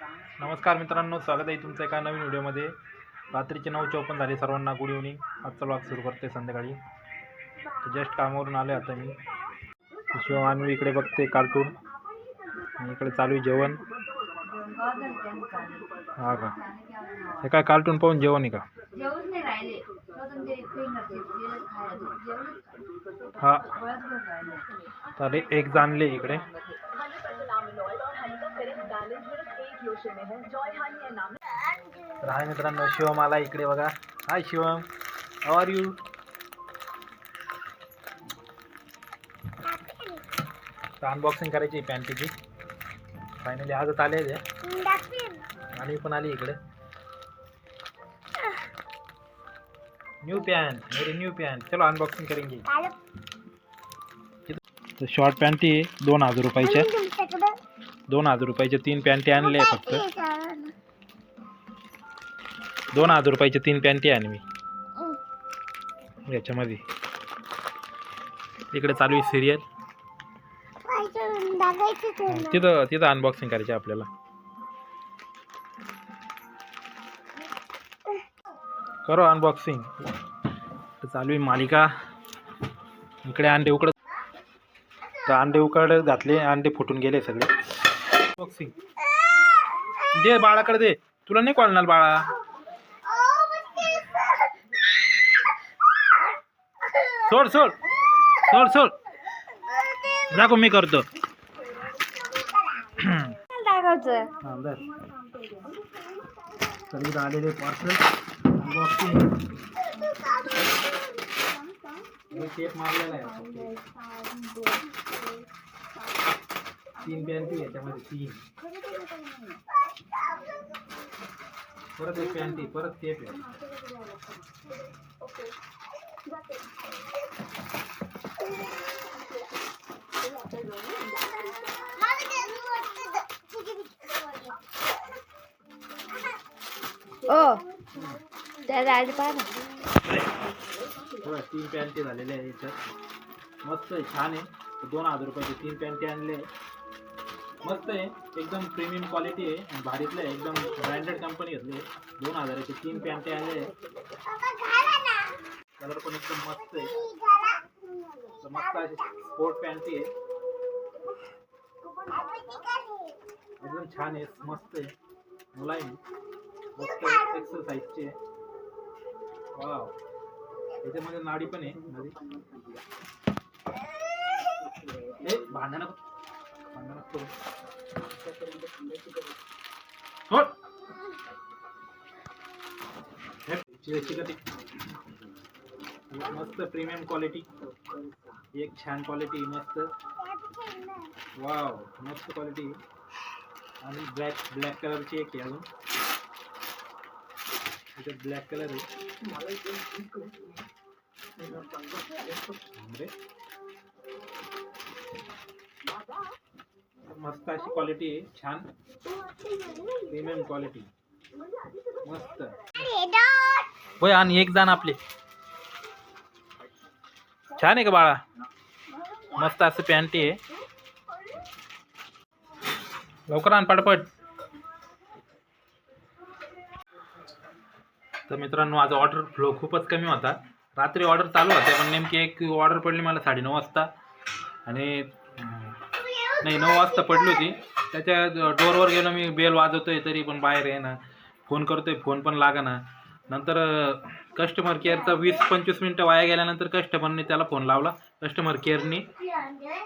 नमस्कार मित्रांनो स्वागत आहे तुमचं एका नवीन व्हिडिओमध्ये. रात्रीचे नऊ चौपन्न झाले सर्वांना गुड इव्हनिंग आजचा ब्लॉग सुरू करते संध्याकाळी. जस्ट कामावरून आले आता मी. शिव मानवी इकडे बघते कार्टून आणि इकडे चालू आहे जेवण. हा का? हे काय कार्टून पाहून जेवण आहे का? हा. तर एक जाणले इकडे. हाय मित्रांनो, शिवम आला इकडे बघा. Hi Shivam are you unboxing करायची पॅन्टीची फायनली आजच आले ते आणि पण आली इकडे. न्यू पॅन्ट मेरी न्यू पॅन्ट चलो अनबॉक्सिंग करेंगे. तर शॉर्ट आहे, दोन हज़ार रुपयाच्या दोन हज़ार रुपयाच्या तीन आणले फक्त. दोन हजार रुपयाच्या तीन पॅन्टी आहे मी. याच्यामध्ये. इकडे चालू आहे सिरियल तिथं तिथं अनबॉक्सिंग करायची आपल्याला. करो अनबॉक्सिंग चालू आहे मालिका. इकडे अंडे उकड तर अंडे उकड घातले अंडे फुटून गेले सगळे. अनबॉक्सिंग दे बाळाकडे दे. तुला नाही कळणार बाळा. सोड सोड. सोड सोड. दाखव मी करतो. हा, धर. तर आलेले पार्सल अनबॉक्सिंग टेप मारलेला आहे तीन पॅन्टी याच्यामध्ये तीन. परत एक पॅन्टी परत टेप आहे. ओ त्याला आधी पाहा ना. बघा तीन पॅन्टी आहे याच्यात. मस्त आहे छान आहे. दोन हज़ार रुपयाचे तीन पॅन्टी आणले मस्त आहे एकदम प्रीमियम क्वालिटी आहे आणि भारीतलं आहे एकदम ब्रँडेड कंपनी घेतली दोन हजाराचे तीन पॅन्टी आणले कलर पण एकदम मस्त आहे. मस्त अशी स्पोर्ट पॅन्टी आहे. एकदम छान आहे. मस्त आहे. मुलायम. मस्त एक्सरसाइजचे आहे. वाव त्याच्यामध्ये नाडी पण आहे. मध्ये ए भांडण भांडण करू. हे, चिकट-. मस्त प्रीमियम क्वालिटी एक छान क्वालिटी मस्त. वाव मस्त क्वालिटी आणि ब्लॅक ब्लॅक कलरची एक आहे अजून. ब्लॅक कलर आहे. मस्त अशी क्वालिटी आहे छान. प्रीमियम क्वालिटी मस्त. होय आणि एक जाण आपले. छान आहे का बाळा? मस्त असं पॅन्टी आहे. लवकर आण पटपट. तर मित्रांनो आज ऑर्डर फ्लो खूपच कमी होता. रात्री ऑर्डर चालू होते पण नेमकी एक ऑर्डर पडली मला साडेनऊ वाजता. आणि नाही नऊ वाजता पडली होती. त्याच्या डोरवर गेलो मी बेल वाजवतोय तरी पण बाहेर आहे ना. फोन करतोय फोन पण ना नंतर कस्टमर केअरचा वीस पंचवीस मिनटं वाया गेल्यानंतर कस्टमरने त्याला फोन लावला. कस्टमर केअरनी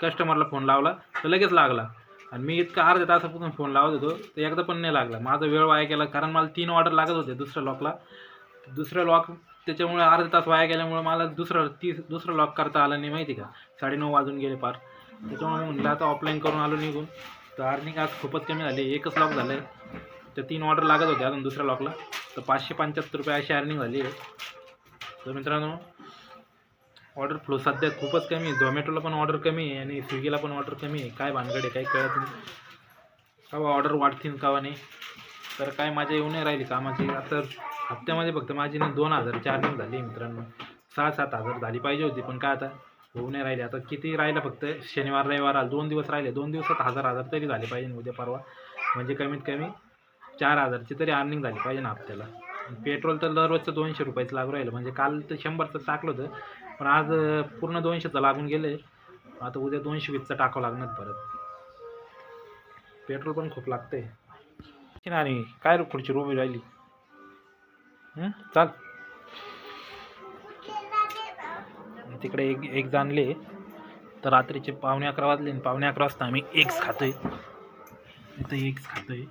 कस्टमरला फोन लावला. तर लगेच लागला. आणि मी इतका अर्ध्या तासापासून फोन लावत होतो. तर एकदा पण नाही लागला. माझा वेळ वाया गेला कारण मला तीन ऑर्डर लागत होते दुसऱ्या लॉकला दुसरं लॉक त्याच्यामुळे अर्धा तास वाया गेल्यामुळे मला दुसरं ती दुसरं लॉक करता आलं नाही माहिती का? साडेनऊ वाजून गेले पार. त्याच्यामुळे म्हणलं आता ऑफलाईन करून आलो निघून. तर अर्निंग आज खूपच कमी झाली. एकच लॉक झालं आहे तर तीन ऑर्डर लागत होते अजून दुसऱ्या लॉकला तर पाचशे पंच्याहत्तर रुपये अशी अर्निंग झाली आहे. तर मित्रांनो ऑर्डर फ्लो सध्या खूपच कमी आहे. झोमॅटोला पण ऑर्डर कमी आहे आणि स्विगीला पण ऑर्डर कमी आहे. काय भानगड आहे काही कळत नाही. केव्हा ऑर्डर वाढतील केव्हा नाही. तर काय माझ्या येऊ नाही राहिली कामाची. आता हप्त्यामध्ये फक्त माझी ना दोन हजारची अर्निंग झाली आहे मित्रांनो. सहा सात हजार झाली पाहिजे होती पण काय आता? होऊ नाही राहिले. आता किती राहिलं फक्त? शनिवार रविवार आला. दोन दिवस राहिले. दोन दिवसात हजार हजार तरी झाले पाहिजे उद्या परवा. म्हणजे कमीत कमी चार हजारची तरी अर्निंग झाली पाहिजे ना आपल्याला पेट्रोल तर दररोजचं दोनशे रुपयाचं लागू राहिलं. म्हणजे काल तर शंभरचं टाकलं होतं. पण आज पूर्ण दोनशेचं लागून गेले. आता उद्या दोनशे वीसचं टाकावं लागणार परत. पेट्रोल पण खूप लागतंय. आणि काय रे पुढची रोबी राहिली? चाल. तिकडे एक एक जाणले. तर रात्रीचे पावणे अकरा वाजले आणि पावणे अकरा वाजता आम्ही एग्स खातोय. इथं एग्स खातोय.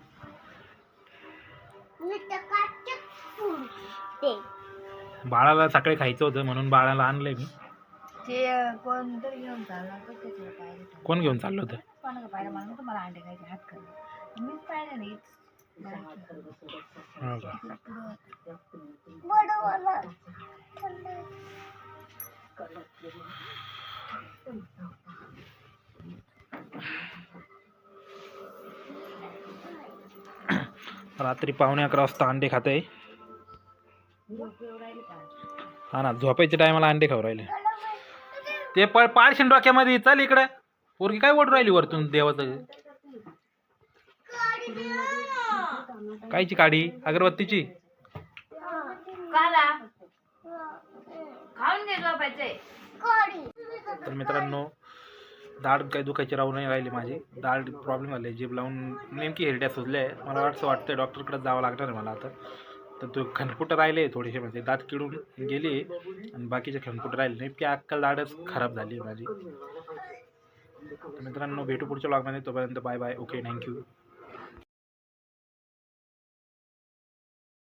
बाळाला सकाळी खायचं होतं म्हणून बाळाला आणलंय मी. ते कोणतरी घेऊन चालला तर त्याच्यावर पाहिजे कोण घेऊन चाललं होतं? कोणाला पाहिलं मला तुम्हाला अंडे खायचे हात कर मीच पाहिलं नाही. हो का? रात्री पावणे अकरा वाजता अंडे खातोय हा ना झोपायच्या टायमाला अंडे खाऊ राहिले. ते पळ पाडशीन डोक्यामध्ये चल इकडं. पोरगी काय ओढ राहिली वरतून देवाचं? कायची काडी? अगरबत्तीची? तर मित्रांनो दाढ काही दुखायची राहू नाही राहिली माझी. दाढ प्रॉब्लेम झाले. जीभ लावून नेमकी हेरड्या सुजल्या. आहे मला वाटतं वाटतं डॉक्टरकडे जावं लागणार आहे मला आता. तर तो खनपुटं राहिले थोडेसे म्हणजे. दात किडून गेली आणि बाकीचे खनकुटं राहिले. नेमकी अक्कल दाढच खराब झाली आहे माझी. मित्रांनो भेटू पुढच्या ब्लॉगमध्ये तोपर्यंत बाय बाय ओके थँक्यू